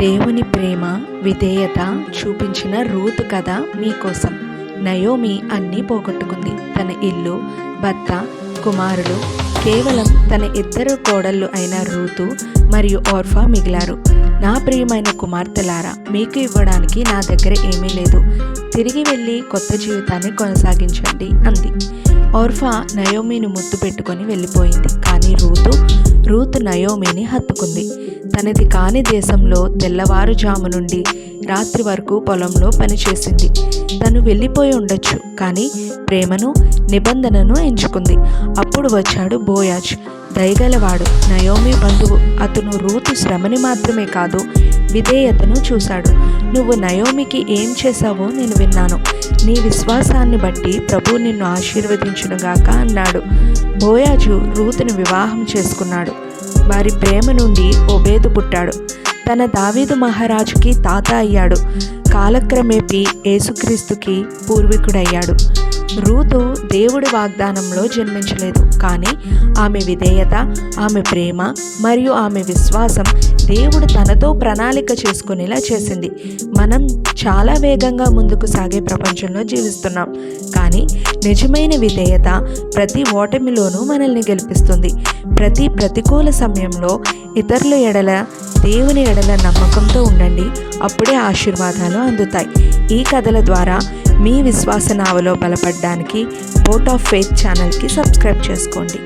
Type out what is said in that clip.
దేవుని ప్రేమ విధేయత చూపించిన రూతు కథ మీకోసం నయోమి అన్నీ పోగొట్టుకుంది. తన ఇల్లు భర్త కుమారుడు కేవలం తన ఇద్దరు కోడళ్ళు అయిన రూతు మరియు ఓర్ఫా మిగిలారు. నా ప్రియమైన కుమార్తెలారా మీకు ఇవ్వడానికి నా దగ్గర ఏమీ లేదు. తిరిగి వెళ్ళి కొత్త జీవితాన్ని కొనసాగించండి అంది. ఓర్ఫా నయోమిని ముద్దు పెట్టుకొని వెళ్ళిపోయింది. కానీ రూతు రూత్ నయోమిని హత్తుకుంది. తనది కాని దేశంలో తెల్లవారుజాము నుండి రాత్రి వరకు పొలంలో పనిచేసింది. తను వెళ్ళిపోయి ఉండొచ్చు కానీ ప్రేమను నిబంధనను ఎంచుకుంది. అప్పుడు వచ్చాడు బోయాజ్. దయగలవాడు నయోమి బంధువు అతను రూతు శ్రమని మాత్రమే కాదు విధేయతను చూశాడు. నువ్వు నయోమికి ఏం చేశావో నేను విన్నాను. నీ విశ్వాసాన్ని బట్టి ప్రభు నిన్ను ఆశీర్వదించునుగాక అన్నాడు. బోయాజు రూతును వివాహం చేసుకున్నాడు. వారి ప్రేమ నుండి ఒబేదు పుట్టాడు. తన దావీదు మహారాజుకి తాత అయ్యాడు. కాలక్రమేపీ యేసుక్రీస్తుకి పూర్వీకుడయ్యాడు. రూతు దేవుడి వాగ్దానంలో జన్మించలేదు. కానీ ఆమె విధేయత ఆమె ప్రేమ మరియు ఆమె విశ్వాసం దేవుడు తనతో ప్రణాళిక చేసుకునేలా చేసింది. మనం చాలా వేగంగా ముందుకు సాగే ప్రపంచంలో జీవిస్తున్నాం. కానీ నిజమైన విధేయత ప్రతి ఓటమిలోనూ మనల్ని గెలిపిస్తుంది. ప్రతి ప్రతికూల సమయంలో ఇతరుల ఎడల దేవుని ఎడల నమ్మకంతో ఉండండి. అప్పుడే ఆశీర్వాదాలు అందుతాయి. ఈ కథల ద్వారా మీ విశ్వాస నావలో బలపడడానికి బోట్ ఆఫ్ ఫెయిత్ ఛానల్కి సబ్స్క్రైబ్ చేసుకోండి.